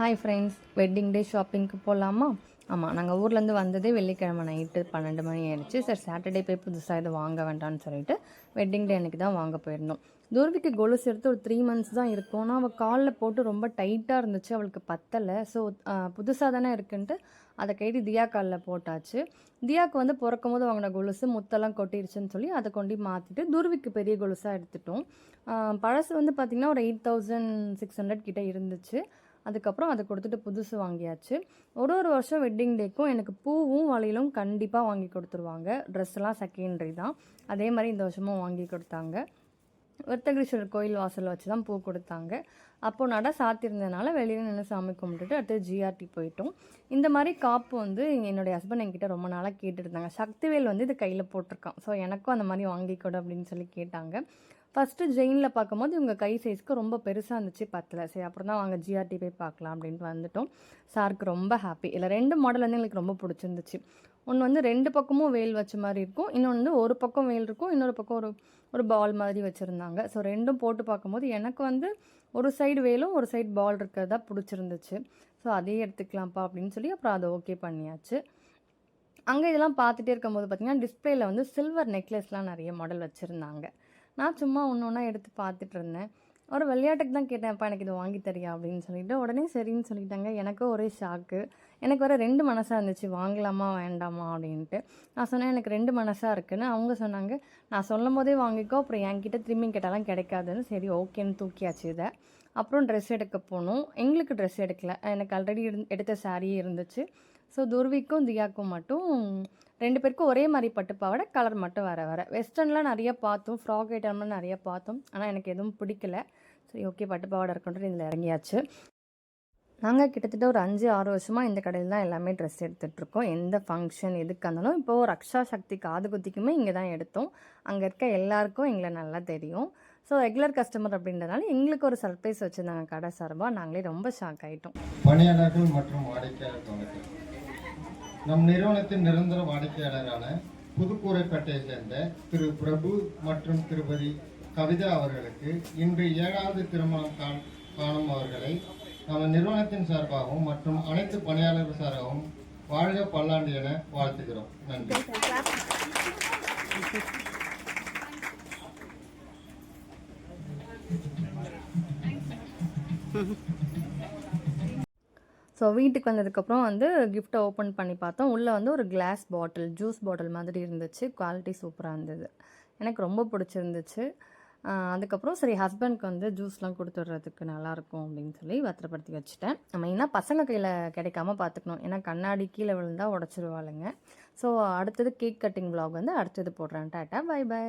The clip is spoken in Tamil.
ஹாய் ஃப்ரெண்ட்ஸ் வெட்டிங் டே ஷாப்பிங்க்கு போகலாமா ஆமாம் நாங்கள் ஊர்லேருந்து வந்ததே வெள்ளிக்கிழமை நைட்டு பன்னெண்டு மணி ஆயிடுச்சு. சார் சாட்டர்டே போய் புதுசாக இதை வாங்க வேண்டாம்னு சொல்லிட்டு வெட்டிங் டே அன்றைக்கி தான் வாங்க போயிருந்தோம். தூர்விக்கு கொலுசு எடுத்து ஒரு த்ரீ மந்த்ஸ் தான் இருக்கும். ஆனால் அவள் காலில் போட்டு ரொம்ப டைட்டாக இருந்துச்சு. அவளுக்கு பத்தலை. ஸோ புதுசாக தானே இருக்குன்ட்டு அதை கைடி தியா காலில் போட்டாச்சு. தியாவுக்கு வந்து பிறக்கும் போது வாங்கின கொலுசு முத்தெல்லாம் கொட்டிருச்சுன்னு சொல்லி அதை கொண்டு மாற்றிட்டு துருவிக்கு பெரிய கொலுசாக எடுத்துட்டோம். பழசு வந்து பார்த்திங்கன்னா ஒரு எயிட் தௌசண்ட் சிக்ஸ் ஹண்ட்ரட் கிட்டே இருந்துச்சு. அதுக்கப்புறம் அதை கொடுத்துட்டு புதுசு வாங்கியாச்சு. ஒரு ஒரு வருஷம் வெட்டிங் டேக்கும் எனக்கு பூவும் வளையலும் கண்டிப்பாக வாங்கி கொடுத்துருவாங்க. ட்ரெஸ்லாம் செகண்டரி தான். அதே மாதிரி இந்த வருஷமும் வாங்கி கொடுத்தாங்க. விருத்தகிரீஸ்வரர் கோயில் வாசலில் வச்சு தான் பூ கொடுத்தாங்க. அப்போது நட சாத்திருந்ததுனால வெளியில் நின்று சாமி கும்பிட்டுட்டு அடுத்து ஜிஆர்டி போயிட்டோம். இந்த மாதிரி காப்பு வந்து என்னுடைய ஹஸ்பண்ட் என்கிட்ட ரொம்ப நாளாக கேட்டுருந்தாங்க சக்திவேல் வந்து இது கையில் போட்டிருக்கான். ஸோ எனக்கும் அந்த மாதிரி வாங்கிக்கூட அப்படின்னு சொல்லி கேட்டாங்க. ஃபஸ்ட்டு ஜெயினில் பார்க்கும்போது இவங்க கை சைஸ்க்கு ரொம்ப பெருசாக இருந்துச்சு பத்தில். சரி அப்புறம் தான் வாங்க ஜிஆர்டி போய் பார்க்கலாம் அப்படின்ட்டு வந்துட்டோம். சாருக்கு ரொம்ப ஹாப்பி இல்லை ரெண்டு மாடல் வந்து எங்களுக்கு ரொம்ப பிடிச்சிருந்துச்சு. ஒன்று வந்து ரெண்டு பக்கமும் வேல் வச்ச மாதிரி இருக்கும். இன்னொன்று வந்து ஒரு பக்கம் வேல் இருக்கும். இன்னொரு பக்கம் ஒரு ஒரு பால் மாதிரி வச்சுருந்தாங்க. ஸோ ரெண்டும் போட்டு பார்க்கும்போது எனக்கு வந்து ஒரு சைடு வேலும் ஒரு சைடு பால் இருக்கிறதா பிடிச்சிருந்துச்சு. ஸோ அதையே எடுத்துக்கலாம்ப்பா அப்படின்னு சொல்லி அப்புறம் அதை ஓகே பண்ணியாச்சு. அங்கே இதெல்லாம் பார்த்துட்டே இருக்கும்போது பார்த்தீங்கன்னா டிஸ்பிளேயில் வந்து சில்வர் நெக்லஸ்லாம் நிறைய மாடல் வச்சுருந்தாங்க. நான் சும்மா ஒன்று ஒன்றா எடுத்து பார்த்துட்டு இருந்தேன். ஒரு விளையாட்டுக்கு தான் கேட்டேன் அப்பா எனக்கு இது வாங்கி தரியா? அப்படின்னு சொல்லிட்டு உடனே சரின்னு சொல்லிட்டாங்க. எனக்கும் ஒரே ஷாக்கு எனக்கு வர ரெண்டு மனசாக இருந்துச்சு. வாங்கலாமா வேண்டாமா? அப்படின்ட்டு. நான் சொன்னேன் எனக்கு ரெண்டு மனசாக இருக்குன்னு. அவங்க சொன்னாங்க நான் சொல்லும் போதே வாங்கிக்கோ. அப்புறம் என்கிட்ட திரும்பி கேட்டாலாம் கிடைக்காதுன்னு. சரி ஓகேன்னு தூக்கியாச்சு இதை. அப்புறம் ட்ரெஸ் எடுக்க போனோம். எங்களுக்கு ட்ரெஸ் எடுக்கல. எனக்கு ஆல்ரெடி எடுத்த சாரியே இருந்துச்சு. ஸோ துர்விக்கும் தியாக்கும் மட்டும் ரெண்டு பேருக்கும் ஒரே மாதிரி பட்டு பாவாடை கலர் மட்டும் வர வர. வெஸ்டர்ன்லாம் நிறைய பார்த்தோம். ஃப்ராக் ஐட்டம்லாம் நிறைய பார்த்தோம். ஆனால் எனக்கு எதுவும் பிடிக்கல. சரி ஓகே பட்டு பாவாடை இதில் இறங்கியாச்சு. நாங்கள் கிட்டத்தட்ட ஒரு அஞ்சு ஆறு வருஷமாக இந்த கடையில் தான் எல்லாமே ட்ரெஸ் எடுத்துகிட்ருக்கோம் எந்த ஃபங்க்ஷன் எதுக்கு இருந்தாலும் இப்போது ரக்ஷா சக்தி காது குத்திக்குமே இங்கே தான் எடுத்தோம். அங்கே இருக்க எல்லாருக்கும் எங்களை நல்லா தெரியும். ஸோ ரெகுலர் கஸ்டமர் அப்படின்றதுனால எங்களுக்கு ஒரு சர்ப்ரைஸ் வச்சுருந்தாங்க கடை சார்பாக நாங்களே ரொம்ப ஷாக் ஆகிட்டோம் பணியாளர்கள் மற்றும் வாடிக்கையாளர் நம் நிறுவனத்தின் நிரந்தர வாடிக்கையாளரான புதுக்கூரைப்பேட்டையை சேர்ந்த திரு பிரபு மற்றும் திருபதி கவிதா அவர்களுக்கு இன்று ஏழாவது திருமணம் காண்- காணும் அவர்களை நமது நிறுவனத்தின் சார்பாகவும் மற்றும் அனைத்து பணியாளர்கள் சார்பாகவும் வாழ்க பல்லாண்டு என வாழ்த்துகிறோம். நன்றி. ஸோ வீட்டுக்கு வந்ததுக்கப்புறம் வந்து கிஃப்ட்டை ஓப்பன் பண்ணி பார்த்தோம். உள்ளே வந்து ஒரு கிளாஸ் பாட்டில் ஜூஸ் பாட்டில் மாதிரி இருந்துச்சு. குவாலிட்டி சூப்பராக இருந்தது. எனக்கு ரொம்ப பிடிச்சிருந்துச்சு. அதுக்கப்புறம் சரி ஹஸ்பண்ட்க்கு வந்து ஜூஸ்லாம் கொடுத்துட்றதுக்கு நல்லாயிருக்கும் அப்படின்னு சொல்லி பத்திரப்படுத்தி வச்சுட்டேன். மெயினாக பசங்க கையில் கிடைக்காம பார்த்துக்கணும். ஏன்னா கண்ணாடி கீழே விழுந்தால் உடச்சிருவாளுங்க. ஸோ அடுத்தது கேக் கட்டிங் ப்ளாக் வந்து அடுத்தது போடுறேன். Tata bye by